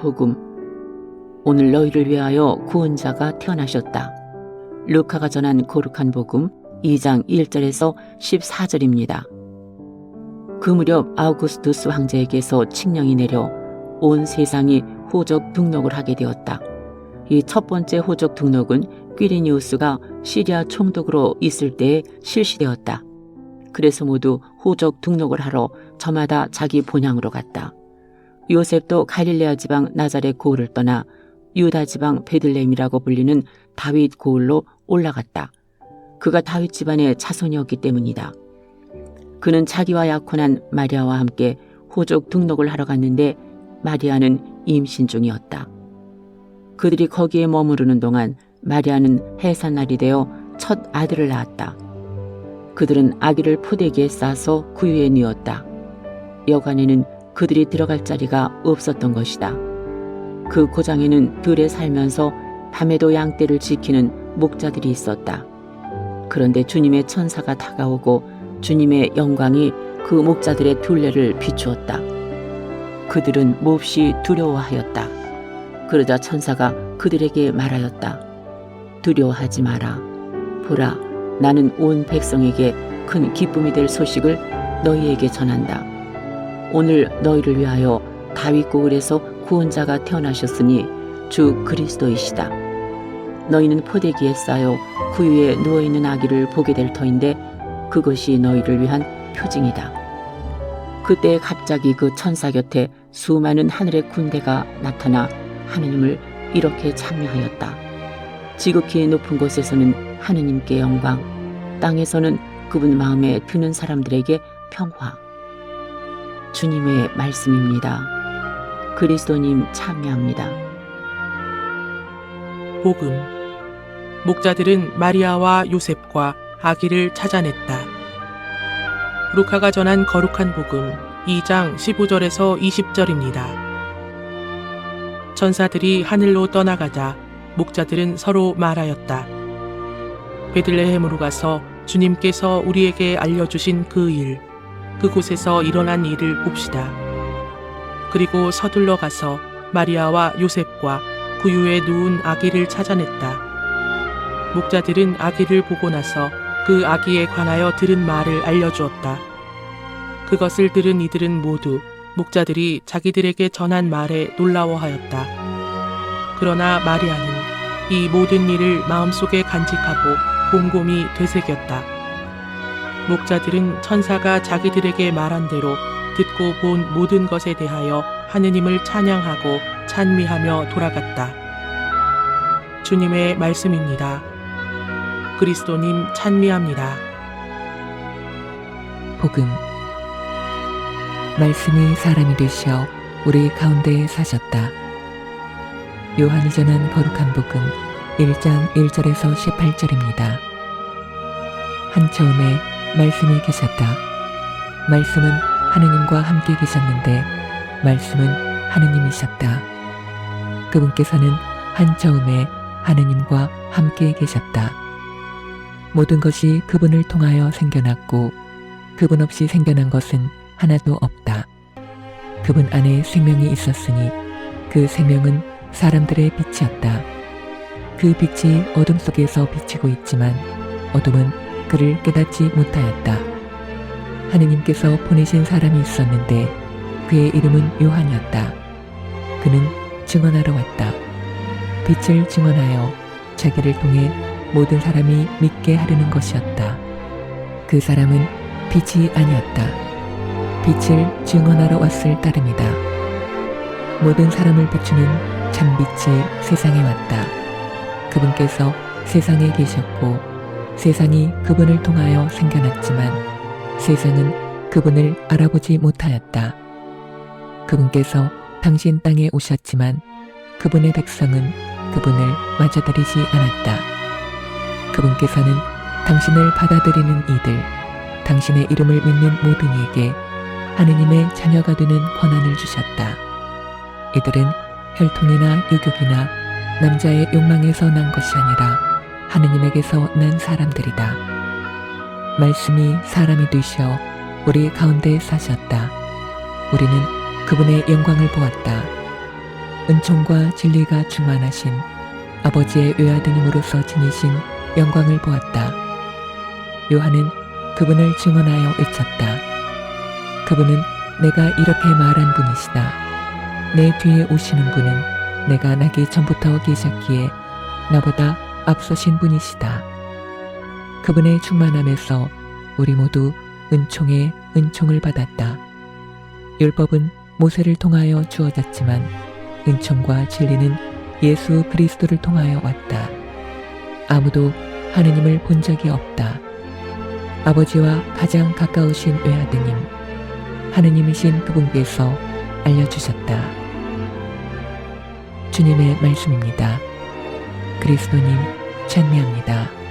복음. 오늘 너희를 위하여 구원자가 태어나셨다. 루카가 전한 거룩한 복음 2장 1절에서 14절입니다. 그 무렵 아우구스투스 황제에게서 칙령이 내려 온 세상이 호적 등록을 하게 되었다. 이 첫 번째 호적 등록은 퀴리니우스가 시리아 총독으로 있을 때에 실시되었다. 그래서 모두 호적 등록을 하러 저마다 자기 본향으로 갔다. 요셉도 갈릴레아 지방 나자렛 고을을 떠나 유다 지방 베들레헴이라고 불리는 다윗 고을로 올라갔다. 그가 다윗 집안의 자손이었기 때문이다. 그는 자기와 약혼한 마리아와 함께 호적 등록을 하러 갔는데 마리아는 임신 중이었다. 그들이 거기에 머무르는 동안 마리아는 해산날이 되어 첫 아들을 낳았다. 그들은 아기를 포대기에 싸서 구유에 뉘었다. 여관에는 그들이 들어갈 자리가 없었던 것이다. 그 고장에는 들에 살면서 밤에도 양떼를 지키는 목자들이 있었다. 그런데 주님의 천사가 다가오고 주님의 영광이 그 목자들의 둘레를 비추었다. 그들은 몹시 두려워하였다. 그러자 천사가 그들에게 말하였다. 두려워하지 마라. 보라, 나는 온 백성에게 큰 기쁨이 될 소식을 너희에게 전한다. 오늘 너희를 위하여 다윗 고을에서 구원자가 태어나셨으니 주 그리스도이시다. 너희는 포대기에 쌓여 구유에 누워 있는 아기를 보게 될 터인데 그것이 너희를 위한 표징이다. 그때 갑자기 그 천사 곁에 수많은 하늘의 군대가 나타나 하느님을 이렇게 찬미하였다. 지극히 높은 곳에서는 하느님께 영광, 땅에서는 그분 마음에 드는 사람들에게 평화. 주님의 말씀입니다. 그리스도님 참여합니다. 복음 목자들은 마리아와 요셉과 아기를 찾아냈다. 루카가 전한 거룩한 복음 2장 15절에서 20절입니다. 천사들이 하늘로 떠나가자 목자들은 서로 말하였다. 베들레헴으로 가서 주님께서 우리에게 알려주신 그 일, 그곳에서 일어난 일을 봅시다. 그리고 서둘러 가서 마리아와 요셉과 구유에 누운 아기를 찾아냈다. 목자들은 아기를 보고 나서 그 아기에 관하여 들은 말을 알려주었다. 그것을 들은 이들은 모두 목자들이 자기들에게 전한 말에 놀라워하였다. 그러나 마리아는 이 모든 일을 마음속에 간직하고 곰곰이 되새겼다. 목자들은 천사가 자기들에게 말한 대로 듣고 본 모든 것에 대하여 하느님을 찬양하고 찬미하며 돌아갔다. 주님의 말씀입니다. 그리스도님 찬미합니다. 복음 말씀이 사람이 되시어 우리 가운데에 사셨다. 요한이 전한 거룩한 복음 1장 1절에서 18절입니다. 한 처음에 말씀이 계셨다. 말씀은 하느님과 함께 계셨는데 말씀은 하느님이셨다. 그분께서는 한 처음에 하느님과 함께 계셨다. 모든 것이 그분을 통하여 생겨났고 그분 없이 생겨난 것은 하나도 없다. 그분 안에 생명이 있었으니 그 생명은 사람들의 빛이었다. 그 빛이 어둠 속에서 비치고 있지만 어둠은 그를 깨닫지 못하였다. 하느님께서 보내신 사람이 있었는데 그의 이름은 요한이었다. 그는 증언하러 왔다. 빛을 증언하여 자기를 통해 모든 사람이 믿게 하려는 것이었다. 그 사람은 빛이 아니었다. 빛을 증언하러 왔을 따름이다. 모든 사람을 비추는 참빛이 세상에 왔다. 그분께서 세상에 계셨고 세상이 그분을 통하여 생겨났지만 세상은 그분을 알아보지 못하였다. 그분께서 당신 땅에 오셨지만 그분의 백성은 그분을 맞아들이지 않았다. 그분께서는 당신을 받아들이는 이들, 당신의 이름을 믿는 모든 이에게 하느님의 자녀가 되는 권한을 주셨다. 이들은 혈통이나 유격이나 남자의 욕망에서 난 것이 아니라 하느님에게서 난 사람들이다. 말씀이 사람이 되셔 우리 가운데 사셨다. 우리는 그분의 영광을 보았다. 은총과 진리가 충만하신 아버지의 외아드님으로서 지니신 영광을 보았다. 요한은 그분을 증언하여 외쳤다. 그분은 내가 이렇게 말한 분이시다. 내 뒤에 오시는 분은 내가 나기 전부터 계셨기에 나보다 앞서신 분이시다. 그분의 충만함에서 우리 모두 은총에 은총을 받았다. 율법은 모세를 통하여 주어졌지만 은총과 진리는 예수 그리스도를 통하여 왔다. 아무도 하느님을 본 적이 없다. 아버지와 가장 가까우신 외아드님, 하느님이신 그분께서 알려주셨다. 주님의 말씀입니다. 그리스도님 찬미합니다.